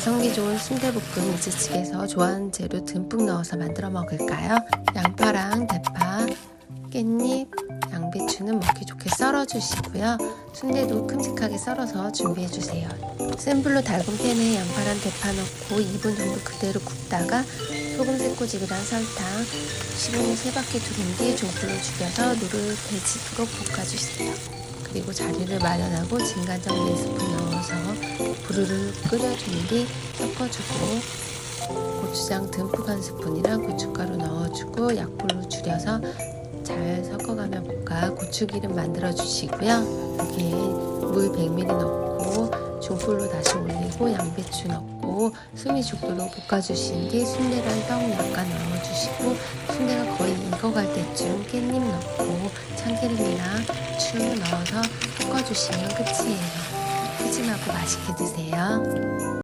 가성비 좋은 순대볶음 이즈집에서 좋아하는 재료 듬뿍 넣어서 만들어 먹을까요? 양파랑 대파, 깻잎, 양배추는 먹기 좋게 썰어 주시고요. 순대도 큼직하게 썰어서 준비해 주세요. 센 불로 달군 팬에 양파랑 대파 넣고 2분 정도 그대로 굽다가 소금 새꼬집이랑 설탕 15분 세 바퀴 두른 뒤 종불로 죽여서 노릇해지도록 볶아주세요. 그리고 자리를 마련하고 진간장 4스푼 넣어서 부르르 끓여준 뒤 섞어주고 고추장 듬뿍 한 스푼이랑 고춧가루 넣어주고 약불로 줄여서 잘 섞어가며 볶아 고추기름 만들어 주시고요. 여기에 물 100ml 넣고 중불로 다시 올리고 양배추 넣고 숨이 죽도록 볶아주신 뒤 순대랑 떡 약간 넣어주시고 순대가 거의 익어갈 때쯤 깻잎 넣고 참기름이랑 추 넣어서 섞어주시면 끝이에요. 푸짐하고 맛있게 드세요.